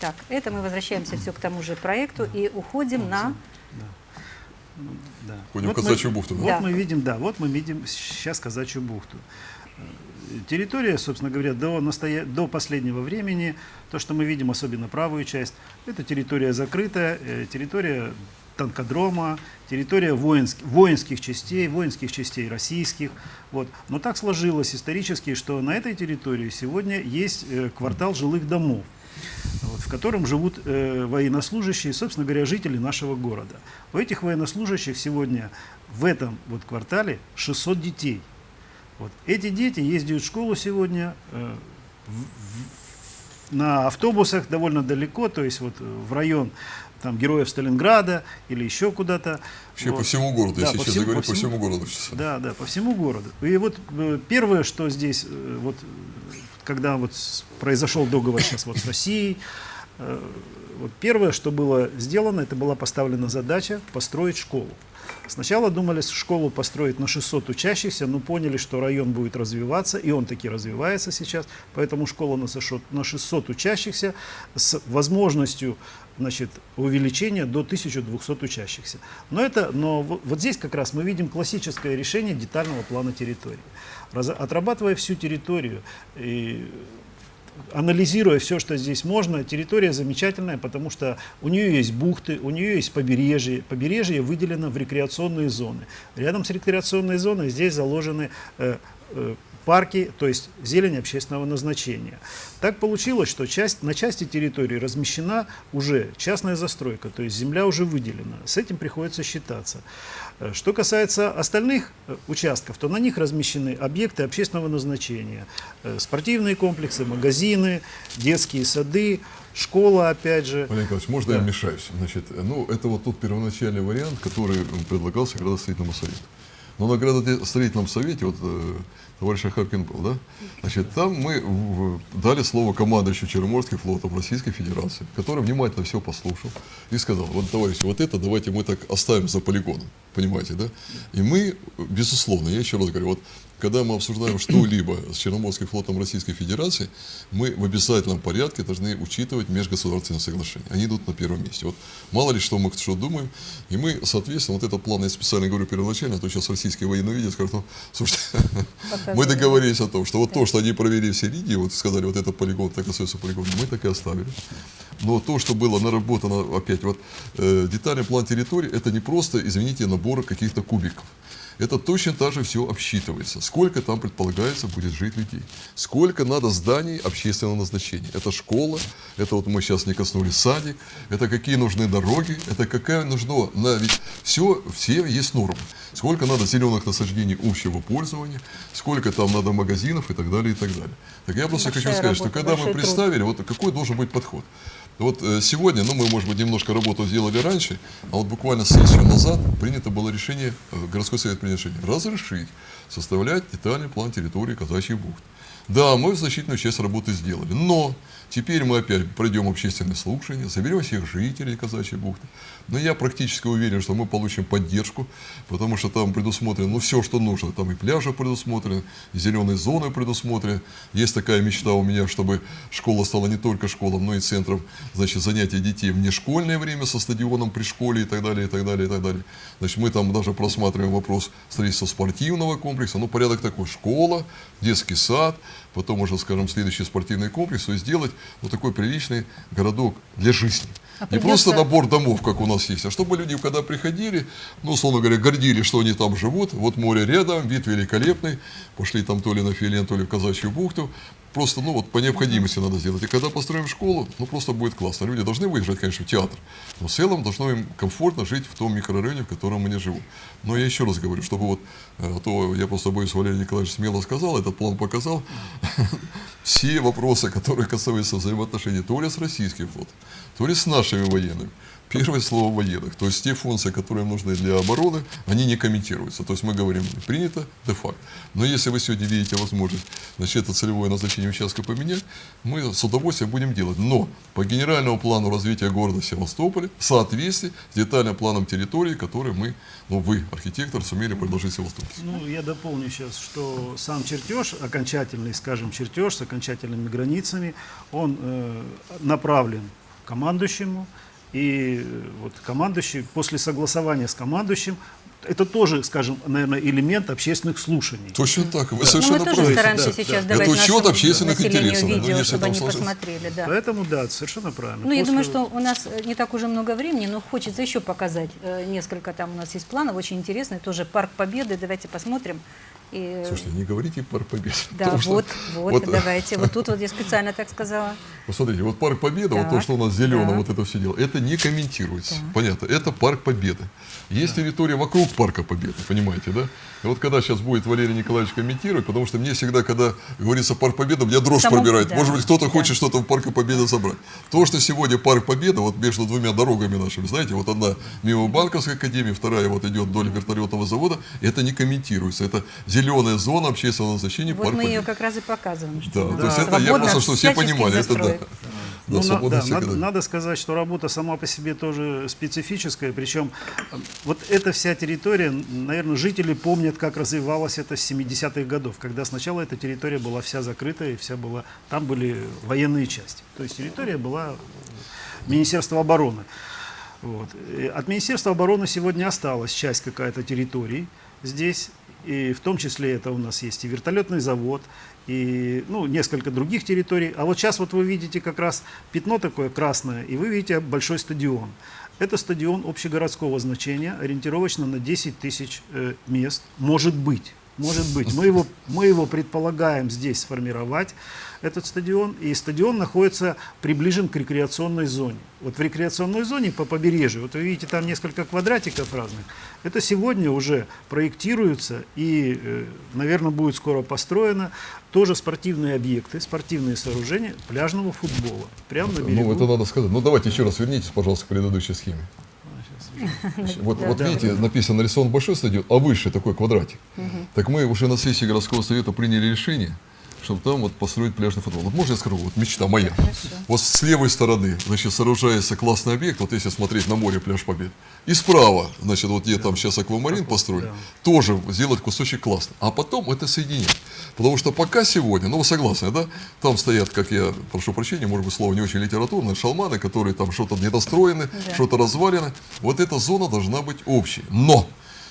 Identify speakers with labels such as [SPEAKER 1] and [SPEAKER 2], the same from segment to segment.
[SPEAKER 1] Так, это мы возвращаемся все к тому же проекту и уходим на...
[SPEAKER 2] Да.
[SPEAKER 3] Ходим в
[SPEAKER 2] мы-
[SPEAKER 3] Казачью бухту, да?
[SPEAKER 2] Вот
[SPEAKER 1] Да.
[SPEAKER 2] мы видим, да, вот мы видим сейчас Казачью бухту. Территория, собственно говоря, до, настоя... до последнего времени, то, что мы видим, особенно правую часть, это территория закрытая, э, территория танкодрома, территория воинск- воинских частей, воинских частей российских. Вот. Но так сложилось исторически, что на этой территории сегодня есть э, квартал жилых домов вот, в котором живут э, военнослужащие, собственно говоря, жители нашего города. У этих военнослужащих сегодня в этом вот квартале 600 детей. Вот. Эти дети ездят в школу сегодня э, в- в- на автобусах довольно далеко, то есть вот э, в район там, героев Сталинграда или еще куда-то.
[SPEAKER 3] Вообще
[SPEAKER 2] Вот.
[SPEAKER 3] по всему городу,
[SPEAKER 2] Да,
[SPEAKER 3] если
[SPEAKER 2] по
[SPEAKER 3] честно
[SPEAKER 2] всему-
[SPEAKER 3] говоря,
[SPEAKER 2] по всему-
[SPEAKER 3] городу.
[SPEAKER 2] Да, да, по всему городу. И вот э, первое, что здесь, э, вот, когда вот произошел договор сейчас вот с Россией, вот первое, что было сделано, это была поставлена задача построить школу. Сначала думали школу построить на 600 учащихся, но поняли, что район будет развиваться, и он таки развивается сейчас, поэтому школа на 600, на 600 учащихся с возможностью значит, увеличения до 1200 учащихся. Но, это, но во- вот здесь как раз мы видим классическое решение детального плана территории. Отрабатывая всю территорию и анализируя все, что здесь можно, территория замечательная, потому что у нее есть бухты, у нее есть побережье. Побережье выделено в рекреационные зоны. Рядом с рекреационной зоной здесь заложены э, э, парки, то есть зелень общественного назначения. Так получилось, что часть, на части территории размещена уже частная застройка, то есть земля уже выделена. С этим приходится считаться. Э, Что касается остальных э, участков, то на них размещены объекты общественного назначения, э, спортивные комплексы, магазины, детские сады, школа, опять же.
[SPEAKER 3] Валерий Николаевич, можно я
[SPEAKER 2] Да.
[SPEAKER 3] вмешаюсь? Значит, ну, это вот тот первоначальный вариант, который предлагался градостроительному совету. Но на градостроительном совете, вот э, товарищ Ахапкин был, да? Значит, там мы дали слово командующему Черноморским флотом Российской Федерации, который внимательно все послушал и сказал, вот, товарищи, вот это давайте мы так оставим за полигоном, понимаете, да? И мы, безусловно, я еще раз говорю, вот когда мы обсуждаем что-либо с Черноморским флотом Российской Федерации, мы в обязательном порядке должны учитывать межгосударственные соглашения. Они идут на первом месте. Вот мало ли что мы что думаем, и мы, соответственно, вот этот план, я специально говорю первоначально, а то сейчас российские военные видят, скажут, ну, слушайте, мы договорились о том, что вот то, что они провели все линии, вот сказали, вот это полигон, так остается полигон, мы так и оставили. Но то, что было наработано, опять, вот э, детальный план территории, это не просто, извините, набор каких-то кубиков. Это точно так же все обсчитывается. Сколько там предполагается будет жить людей. Сколько надо зданий общественного назначения. Это школа, это вот мы сейчас не коснулись садик, это какие нужны дороги, это какая нужно, на, ведь все, все есть нормы. Сколько надо зеленых насаждений общего пользования, сколько там надо магазинов и так далее, и так далее. Так я просто
[SPEAKER 1] Большая
[SPEAKER 3] хочу сказать, что
[SPEAKER 1] работа,
[SPEAKER 3] когда мы
[SPEAKER 1] большой труд.
[SPEAKER 3] представили, вот какой должен быть подход. Вот э, сегодня, ну мы, может быть, немножко работу сделали раньше, а вот буквально сессию назад принято было решение, э, городской совет решение, разрешить составлять детальный план территории Казачьей бухты. Да, мы значительную часть работы сделали, но теперь мы опять пройдем общественные слушания, соберем всех жителей Казачьей бухты. Но я практически уверен, что мы получим поддержку, потому что там предусмотрено ну, все, что нужно. Там и пляжи предусмотрены, и зеленые зоны предусмотрены. Есть такая мечта у меня, чтобы школа стала не только школой, но и центром значит, занятий детей в нешкольное время со стадионом при школе и так далее, и так далее, и так далее. Значит, мы там даже просматриваем вопрос строительства спортивного комплекса. Ну, порядок такой. Школа, детский сад, потом уже, скажем, следующий спортивный комплекс. То есть сделать вот такой приличный городок для жизни.
[SPEAKER 1] А
[SPEAKER 3] Не просто набор домов, как у нас есть, а чтобы люди, когда приходили, ну, условно говоря, гордились, что они там живут, вот море рядом, вид великолепный, пошли там то ли на Филен, то ли в Казачью бухту, просто, ну, вот по необходимости надо сделать. И когда построим школу, ну, просто будет классно. Люди должны выезжать, конечно, в театр, но в целом должно им комфортно жить в том микрорайоне, в котором они живут. Но я еще раз говорю, чтобы вот, э, а то я просто боюсь, Валерий Николаевич смело сказал, этот план показал, все вопросы, которые касаются взаимоотношений то ли с российским флотом, то ли с нашими военными. Первое слово военных. То есть те функции, которые нужны для обороны, они не комментируются. То есть мы говорим, принято, де-факт. Но если вы сегодня видите возможность значит, это целевое назначение участка поменять, мы с удовольствием будем делать. Но по генеральному плану развития города Севастополя в соответствии с детальным планом территории, который мы, ну вы, архитектор, сумели предложить Севастополь.
[SPEAKER 2] Ну, я дополню сейчас, что сам чертеж, окончательный, скажем, чертеж с окончательными границами, он э, направлен командующему, и э, вот командующий после согласования с командующим, это тоже, скажем, наверное, элемент общественных слушаний.
[SPEAKER 3] Точно так, вы
[SPEAKER 1] Ну,
[SPEAKER 3] совершенно
[SPEAKER 1] мы тоже
[SPEAKER 3] правы.
[SPEAKER 1] стараемся
[SPEAKER 2] Да,
[SPEAKER 1] сейчас
[SPEAKER 2] да.
[SPEAKER 1] давать
[SPEAKER 3] Это учет общественных интересов, да,
[SPEAKER 1] видео,
[SPEAKER 3] если
[SPEAKER 1] чтобы они
[SPEAKER 3] сложилось.
[SPEAKER 1] посмотрели. Да.
[SPEAKER 2] Поэтому, да, совершенно правильно.
[SPEAKER 1] Ну, я
[SPEAKER 2] После-
[SPEAKER 1] думаю, что у нас э, не так уже много времени, но хочется еще показать э, несколько там у нас есть планов, очень интересные, тоже Парк Победы, давайте посмотрим. И, э,
[SPEAKER 3] Слушайте, не говорите парк Победы.
[SPEAKER 1] да,
[SPEAKER 3] потому что
[SPEAKER 1] вот, вот,
[SPEAKER 3] вот,
[SPEAKER 1] давайте, вот тут вот я специально так сказала.
[SPEAKER 3] Посмотрите, вот парк Победы, вот то,
[SPEAKER 1] Так,
[SPEAKER 3] что у нас зеленое,
[SPEAKER 1] да.
[SPEAKER 3] вот это все дело, это не комментируется.
[SPEAKER 1] Так.
[SPEAKER 3] Понятно, это парк Победы. Есть территория вокруг парка Победы, понимаете, да? И вот когда сейчас будет Валерий Николаевич комментировать, потому что мне всегда, когда говорится парк Победы, меня дрожь
[SPEAKER 1] Само-
[SPEAKER 3] пробирает.
[SPEAKER 1] да,
[SPEAKER 3] Может быть, кто-то
[SPEAKER 1] да.
[SPEAKER 3] хочет что-то в парке Победы забрать. То, что сегодня парк Победы, вот между двумя дорогами нашими, знаете, вот одна мимо Банковской академии, вторая вот идет вдоль вертолетного завода, это не комментируется. Это зеленая зона общественного назначения
[SPEAKER 1] Вот
[SPEAKER 3] парк
[SPEAKER 1] мы ее как раз и показываем. Что
[SPEAKER 3] Да,
[SPEAKER 1] она
[SPEAKER 3] то есть
[SPEAKER 2] Да.
[SPEAKER 3] это я просто, что все понимали, это да. Да,
[SPEAKER 2] Ну, да, надо, надо сказать, что работа сама по себе тоже специфическая. Причем э, вот эта вся территория, наверное, жители помнят, как развивалась это с 70-х годов, когда сначала эта территория была вся закрыта и вся была, там были военные части. То есть территория была э, Министерства обороны. Вот. И От Министерства обороны сегодня осталась часть какая-то территории здесь, и в том числе это у нас есть и вертолетный завод, и ну, несколько других территорий. А вот сейчас вот вы видите как раз пятно такое красное, и вы видите большой стадион. Это стадион общегородского значения, ориентировочно на 10 тысяч э, мест. Может быть, может быть. Мы его, мы его предполагаем здесь сформировать, этот стадион. И стадион находится приближен к рекреационной зоне. Вот в рекреационной зоне по побережью, вот вы видите там несколько квадратиков разных, это сегодня уже проектируется и, наверное, будет скоро построено тоже спортивные объекты, спортивные сооружения пляжного футбола. Прямо на берегу.
[SPEAKER 3] Ну, это надо сказать. Ну, давайте еще раз вернитесь, пожалуйста, к предыдущей схеме. Вот, вот видите, написано нарисован большой стадион, а выше такой квадратик. Так мы уже на сессии городского совета приняли решение, чтобы там вот построить пляжный футбол. Вот можно я скажу, вот мечта моя. Вот с левой стороны, значит, сооружается классный объект, вот если смотреть на море пляж Побед. И справа, значит, вот где там сейчас аквамарин построили,
[SPEAKER 2] да.
[SPEAKER 3] тоже сделать кусочек классно. А потом это соединять. Потому что пока сегодня, ну вы согласны, да, там стоят, как я прошу прощения, может быть, слово не очень литературное, шалманы, которые там что-то недостроены,
[SPEAKER 1] Да.
[SPEAKER 3] что-то развалено. Вот эта зона должна быть общей. Но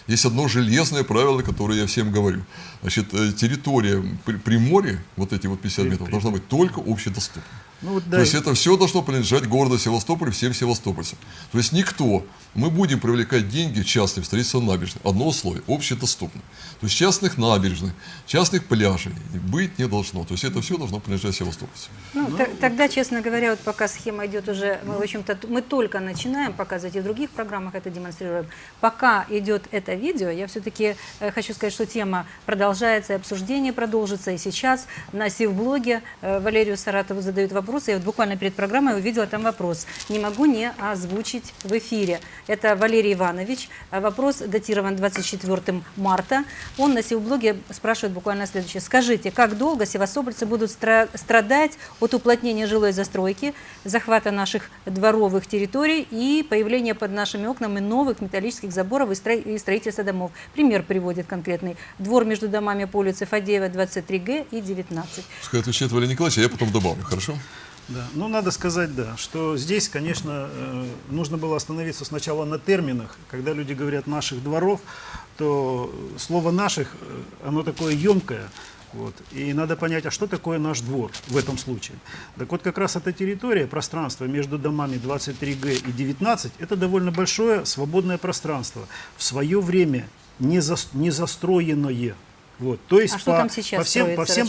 [SPEAKER 3] есть одно железное правило, которое я всем говорю. Значит, э, территория при, при море, вот эти вот 50 метров, должна быть только общедоступна.
[SPEAKER 2] Ну, вот,
[SPEAKER 3] То
[SPEAKER 2] да,
[SPEAKER 3] есть это все должно принадлежать городу Севастополю, всем севастопольцам. То есть никто, мы будем привлекать деньги частные в строительство набережных. Одно условие, общедоступно. То есть частных набережных, частных пляжей быть не должно. То есть это все должно принадлежать севастопольцам.
[SPEAKER 1] Ну, т- тогда, честно говоря, вот пока схема идет уже, мы, в общем-то, мы только начинаем показывать, и в других программах это демонстрируем. Пока идет это видео, я все-таки хочу сказать, что тема продолжается, и обсуждение продолжится, и сейчас на Севблоге э, Валерию Саратову задают вопросы. Я вот буквально перед программой увидела там вопрос. Не могу не озвучить в эфире. Это Валерий Иванович. Вопрос датирован 24 марта. Он на Севблоге спрашивает буквально следующее. Скажите, как долго севастопольцы будут стра- страдать от уплотнения жилой застройки, захвата наших дворовых территорий и появления под нашими окнами новых металлических заборов и строительства домов? Пример приводит конкретный. Двор между домами по улице Фадеева, 23Г и 19.
[SPEAKER 3] Пускай отвечает Валерий Николаевич, а я потом добавлю, хорошо?
[SPEAKER 2] Да. Ну, надо сказать, да, что здесь, конечно, э, нужно было остановиться сначала на терминах. Когда люди говорят «наших дворов», то слово «наших», э, оно такое емкое. Вот. И надо понять, а что такое наш двор в этом случае? Так вот, как раз эта территория, пространство между домами 23Г и 19, это довольно большое свободное пространство. В свое время не, зас- не застроенное. Вот. То есть
[SPEAKER 1] А что там сейчас
[SPEAKER 2] по всем, по всем,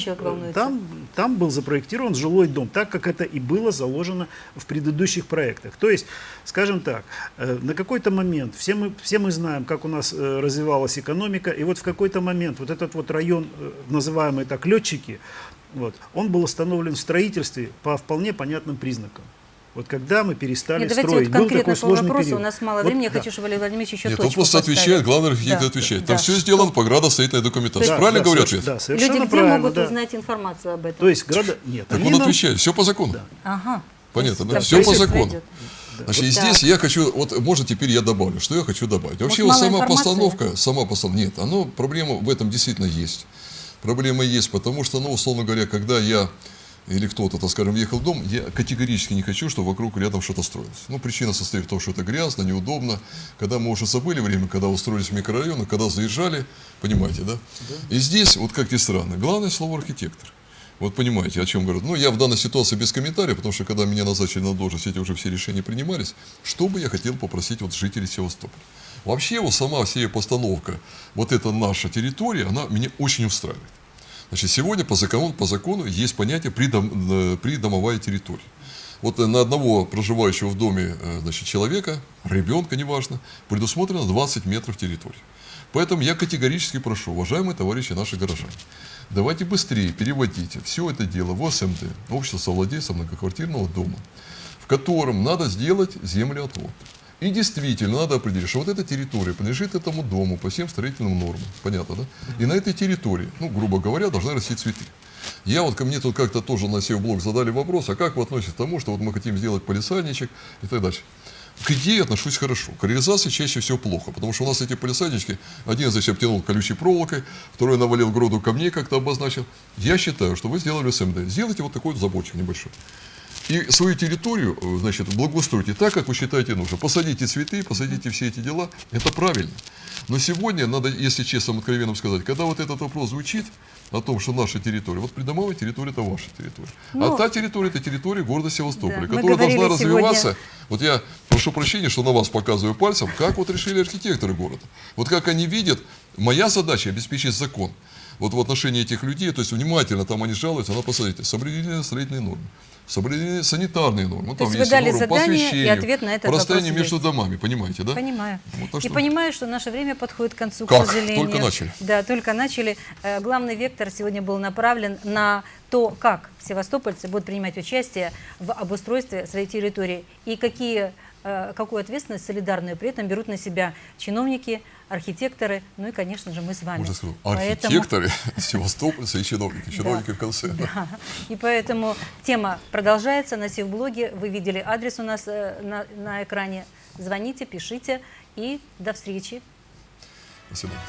[SPEAKER 2] там там был запроектирован жилой дом, так как это и было заложено в предыдущих проектах. То есть, скажем так, э, на какой-то момент, все мы, все мы знаем, как у нас э, развивалась экономика, и вот в какой-то момент вот этот вот район, э, называемый так летчики, вот, он был установлен в строительстве по вполне понятным признакам. Вот когда мы перестали
[SPEAKER 1] Нет, давайте
[SPEAKER 2] строить,
[SPEAKER 1] вот
[SPEAKER 2] был
[SPEAKER 1] конкретно
[SPEAKER 2] такой
[SPEAKER 1] по
[SPEAKER 2] сложный
[SPEAKER 1] вопросу,
[SPEAKER 2] период.
[SPEAKER 1] у нас мало
[SPEAKER 2] Вот,
[SPEAKER 1] времени, я
[SPEAKER 2] да.
[SPEAKER 1] хочу, чтобы Валерий Владимирович еще
[SPEAKER 3] Нет, он
[SPEAKER 1] точку
[SPEAKER 3] просто
[SPEAKER 1] поставил.
[SPEAKER 3] отвечает, главный архитектор
[SPEAKER 1] Да,
[SPEAKER 3] отвечает.
[SPEAKER 1] да.
[SPEAKER 3] Там все сделано по градостроительной документации.
[SPEAKER 2] Да,
[SPEAKER 3] Правильно
[SPEAKER 2] да,
[SPEAKER 3] говорю ответ?
[SPEAKER 2] Да, совершенно
[SPEAKER 1] Люди где
[SPEAKER 2] правильно,
[SPEAKER 1] могут
[SPEAKER 2] да.
[SPEAKER 1] узнать информацию об этом?
[SPEAKER 2] То есть града... Нет,
[SPEAKER 3] Так он
[SPEAKER 2] нам-
[SPEAKER 3] отвечает, все по закону.
[SPEAKER 2] Да.
[SPEAKER 1] Ага.
[SPEAKER 3] Понятно, да? Все по закону.
[SPEAKER 1] идет.
[SPEAKER 3] Значит, и
[SPEAKER 1] Так.
[SPEAKER 3] здесь я хочу, вот может теперь я добавлю, что я хочу добавить. Вообще вот сама
[SPEAKER 1] информации?
[SPEAKER 3] постановка, сама постановка, нет, оно, проблема в этом действительно есть. Проблема есть, потому что, ну, условно говоря, когда я или кто-то, так скажем, въехал в дом, я категорически не хочу, чтобы вокруг рядом что-то строилось. Ну, причина состоит в том, что это грязно, неудобно. Когда мы уже забыли время, когда устроились в микрорайоны, когда заезжали, понимаете, да? И здесь, вот как ни странно, главное слово архитектор. Вот понимаете, о чем говорят. Ну, я в данной ситуации без комментариев, потому что когда меня назначили на должность, эти уже все решения принимались. Что бы я хотел попросить вот жителей Севастополя? Вообще, вот сама вся постановка, вот эта наша территория, она меня очень устраивает. Значит, сегодня по закону, по закону есть понятие придом, э, придомовая территория. Вот э, на одного проживающего в доме э, значит, человека, ребенка, неважно, предусмотрено 20 метров территории. Поэтому я категорически прошу, уважаемые товарищи наши горожане, давайте быстрее переводите все это дело в ОСМД, общество совладельцев многоквартирного дома, в котором надо сделать землеотвод. И действительно надо определить, что вот эта территория принадлежит этому дому по всем строительным нормам. Понятно, да? И на этой территории, ну, грубо говоря, должны расти цветы. Я вот ко мне тут как-то тоже на блог задали вопрос, а как вы относитесь к тому, что вот мы хотим сделать полисадничек и так дальше. К идее отношусь хорошо. К реализации чаще всего плохо, потому что у нас эти полисаднички, один значит, обтянул колючей проволокой, второй навалил груду камней, как-то обозначил. Я считаю, что вы сделали СМД. Сделайте вот такой вот заборчик небольшой. И свою территорию, э, значит, благоустройте так, как вы считаете нужно. Посадите цветы, посадите все эти дела. Это правильно. Но сегодня, надо, если честно, откровенно сказать, когда вот этот вопрос звучит, о том, что наша территория, вот придомовая территория это ваша территория.
[SPEAKER 1] Ну,
[SPEAKER 3] а та территория это территория города Севастополя,
[SPEAKER 1] да,
[SPEAKER 3] которая должна
[SPEAKER 1] говорили сегодня-
[SPEAKER 3] развиваться. Вот я прошу прощения, что на вас показываю пальцем, как вот решили архитекторы города. Вот как они видят, моя задача обеспечить закон. Вот в отношении этих людей, то есть внимательно там они жалуются, надо посмотрите, соблюдение строительной нормы, соблюдение санитарной нормы,
[SPEAKER 1] То
[SPEAKER 3] там
[SPEAKER 1] есть вы дали
[SPEAKER 3] нормы
[SPEAKER 1] задание, и ответ на этот вопрос
[SPEAKER 3] между
[SPEAKER 1] есть.
[SPEAKER 3] домами, понимаете, да?
[SPEAKER 1] Понимаю.
[SPEAKER 3] Вот, так
[SPEAKER 1] И
[SPEAKER 3] что-
[SPEAKER 1] понимаю, что наше время подходит к концу,
[SPEAKER 3] Как?
[SPEAKER 1] к сожалению.
[SPEAKER 3] Только начали.
[SPEAKER 1] Да, только начали. Э, Главный вектор сегодня был направлен на то, как севастопольцы будут принимать участие в обустройстве своей территории и какие, какую ответственность солидарную при этом берут на себя чиновники, архитекторы, ну и, конечно же, мы с вами.
[SPEAKER 3] Сказать,
[SPEAKER 1] Поэтому-
[SPEAKER 3] архитекторы, севастопольцы и чиновники, чиновники в конце. да.
[SPEAKER 1] Да. И поэтому тема продолжается на Севблоге. Вы видели адрес у нас э, на, на экране. Звоните, пишите и до встречи.
[SPEAKER 3] До свидания.